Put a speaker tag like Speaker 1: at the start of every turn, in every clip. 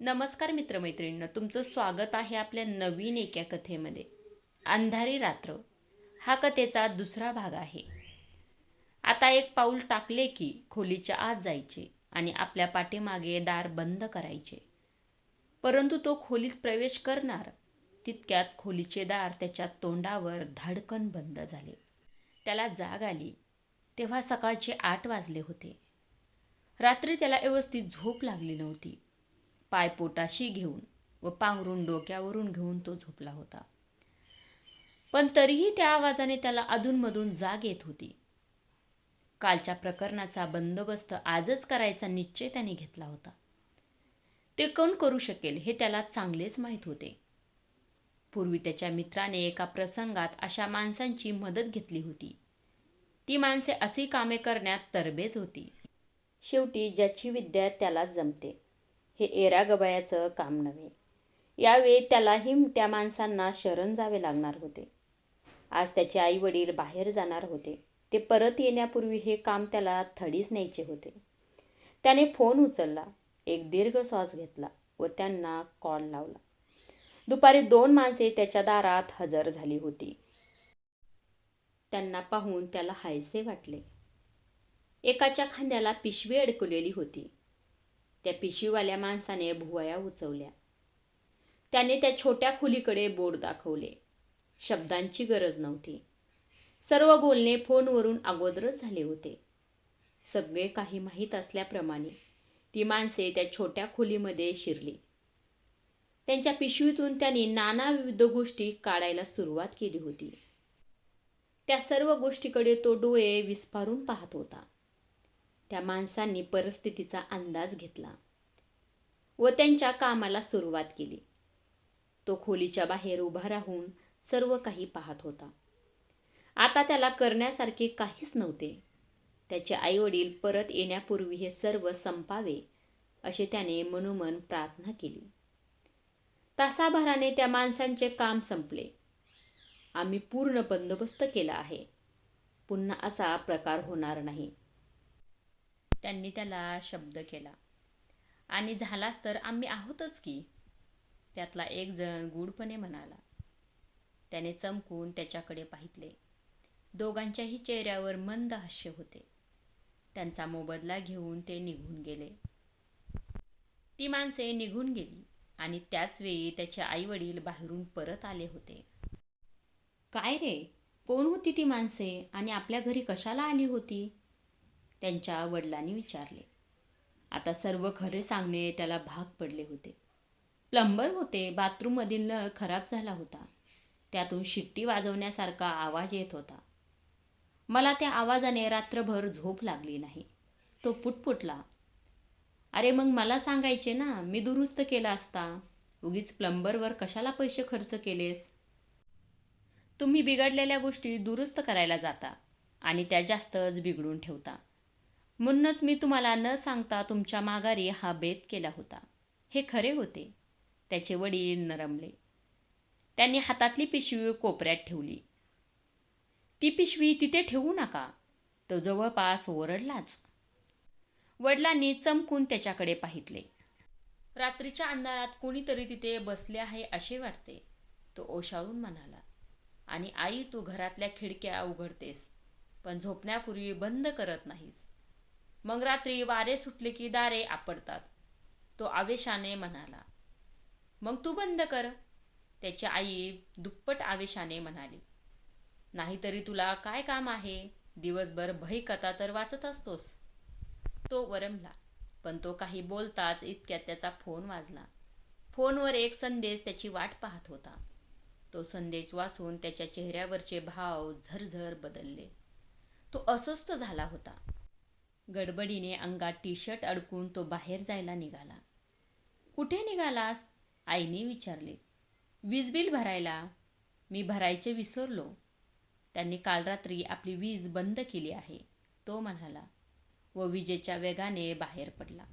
Speaker 1: नमस्कार मित्रमैत्रिणींना तुमचं स्वागत आहे आपल्या नवीन एका कथेमध्ये. अंधारी रात्र हा कथेचा दुसरा भाग आहे. आता एक पाऊल टाकले की खोलीच्या आत जायचे आणि आपल्या पाठीमागे दार बंद करायचे. परंतु तो खोलीत प्रवेश करणार तितक्यात खोलीचे दार त्याच्या तोंडावर धाडकन बंद झाले. त्याला जाग आली तेव्हा सकाळचे आठ वाजले होते. रात्री त्याला व्यवस्थित झोप लागली नव्हती. पाय पोटाशी घेऊन व पांघरून डोक्यावरून घेऊन तो झोपला होता. पण तरीही त्या आवाजाने त्याला अधूनमधून जाग येत होती. कालच्या प्रकरणाचा बंदोबस्त आजच करायचा निश्चय त्याने घेतला होता. ते कोण करू शकेल हे त्याला चांगलेच माहीत होते. पूर्वी त्याच्या मित्राने एका प्रसंगात अशा माणसांची मदत घेतली होती. ती माणसे अशी कामे करण्यात तरबेज होती. शेवटी ज्याची विद्या त्याला जमते. हे एरा गबायाचं काम नव्हे. यावेळी त्यालाही त्या माणसांना शरण जावे लागणार होते. आज त्याचे आई वडील बाहेर जाणार होते. ते परत येण्यापूर्वी हे काम त्याला थडीच न्यायचे होते. त्याने फोन उचलला. एक दीर्घ श्वास घेतला व त्यांना कॉल लावला. दुपारी दोन माणसे त्याच्या दारात हजर झाली होती. त्यांना पाहून त्याला हायसे वाटले. एकाच्या खांद्याला पिशवी अडकवलेली होती. त्या पिशवीवाल्या माणसाने भुवया उचवल्या. त्याने त्या छोट्या खोलीकडे बोर्ड दाखवले. शब्दांची गरज नव्हती. सर्व बोलणे फोनवरून अगोदरच झाले होते. सगळे काही माहीत असल्याप्रमाणे ती माणसे त्या छोट्या खोलीमध्ये शिरली. त्यांच्या पिशवीतून त्यांनी नाना विविध गोष्टी काढायला सुरुवात केली होती. त्या सर्व गोष्टीकडे तो डोळे विस्फारून पाहत होता. त्या माणसांनी परिस्थितीचा अंदाज घेतला व त्यांच्या कामाला सुरुवात केली. तो खोलीच्या बाहेर उभा राहून सर्व काही पाहत होता. आता त्याला करण्यासारखे काहीच नव्हते. त्याचे आईवडील परत येण्यापूर्वी हे सर्व संपावे असे त्याने मनोमन प्रार्थना केली. तासाभराने त्या माणसांचे काम संपले. आम्ही पूर्ण बंदोबस्त केला आहे. पुन्हा असा प्रकार होणार नाही. त्यांनी त्याला शब्द केला. आणि झालास तर आम्ही आहोतच की त्यातला एक जण गूढपणे म्हणाला. त्याने चमकून त्याच्याकडे पाहितले. दोघांच्याही चेहऱ्यावर मंद हास्य होते. त्यांचा मोबदला घेऊन ते निघून गेले. ती माणसे निघून गेली आणि त्याच वेळी त्याचे आई वडील बाहेरून परत आले होते. काय रे? कोण होती ती माणसे? आणि आपल्या घरी कशाला आली होती? त्यांच्या वडिलांनी विचारले. आता सर्व खरे सांगणे त्याला भाग पडले होते. प्लंबर होते बाथरूममधील नळ खराब झाला होता. त्यातून शिट्टी वाजवण्यासारखा आवाज येत होता. मला त्या आवाजाने रात्रभर झोप लागली नाही. तो पुटपुटला अरे मग मला सांगायचे ना मी दुरुस्त केला असता? उगीच प्लंबरवर कशाला पैसे खर्च केलेस? तुम्ही बिघडलेल्या गोष्टी दुरुस्त करायला जाता आणि त्या जास्तच बिघडून ठेवता. म्हणूनच मी तुम्हाला न सांगता तुमच्या माघारी हा बेत केला होता. हे खरे होते. त्याचे वडील नरमले. त्यांनी हातातली पिशवी कोपऱ्यात ठेवली. ती पिशवी तिथे ठेवू नका. तो जवळपास ओरडलाच. वडिलांनी चमकून त्याच्याकडे पाहितले. रात्रीच्या अंधारात कोणीतरी तिथे बसले आहे असे वाटते. तो ओशाळून म्हणाला आणि आई तू घरातल्या खिडक्या उघडतेस पण झोपण्यापूर्वी बंद करत नाहीस. मग रात्री वारे सुटले की दारे आपडतात. तो आवेशाने म्हणाला मग तू बंद कर. त्याची आई दुप्पट आवेशाने म्हणाली नाहीतरी तुला काय काम आहे? दिवसभर भय कथा तर वाचत असतोस. तो वरमला पण तो काही बोलताच इतक्यात त्याचा फोन वाजला. फोनवर एक संदेश त्याची वाट पाहत होता. तो संदेश वाचून त्याच्या चेहऱ्यावरचे भाव झरझर बदलले. तो अस्वस्थ झाला होता. गडबडीने अंगात टी शर्ट अडकून तो बाहेर जायला निघाला. कुठे निघालास? आईने विचारले. वीज बिल भरायला. मी भरायचे विसरलो. त्यांनी काल रात्री आपली वीज बंद केली आहे तो म्हणाला व विजेच्या वेगाने बाहेर पडला.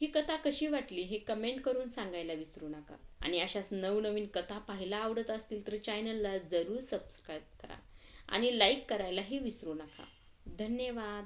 Speaker 1: ही कथा कशी वाटली हे कमेंट करून सांगायला विसरू नका आणि अशाच नवनवीन कथा पाहायला आवडत असतील तर चॅनलला जरूर सबस्क्राईब करा आणि लाईक करायलाही विसरू नका. धन्यवाद.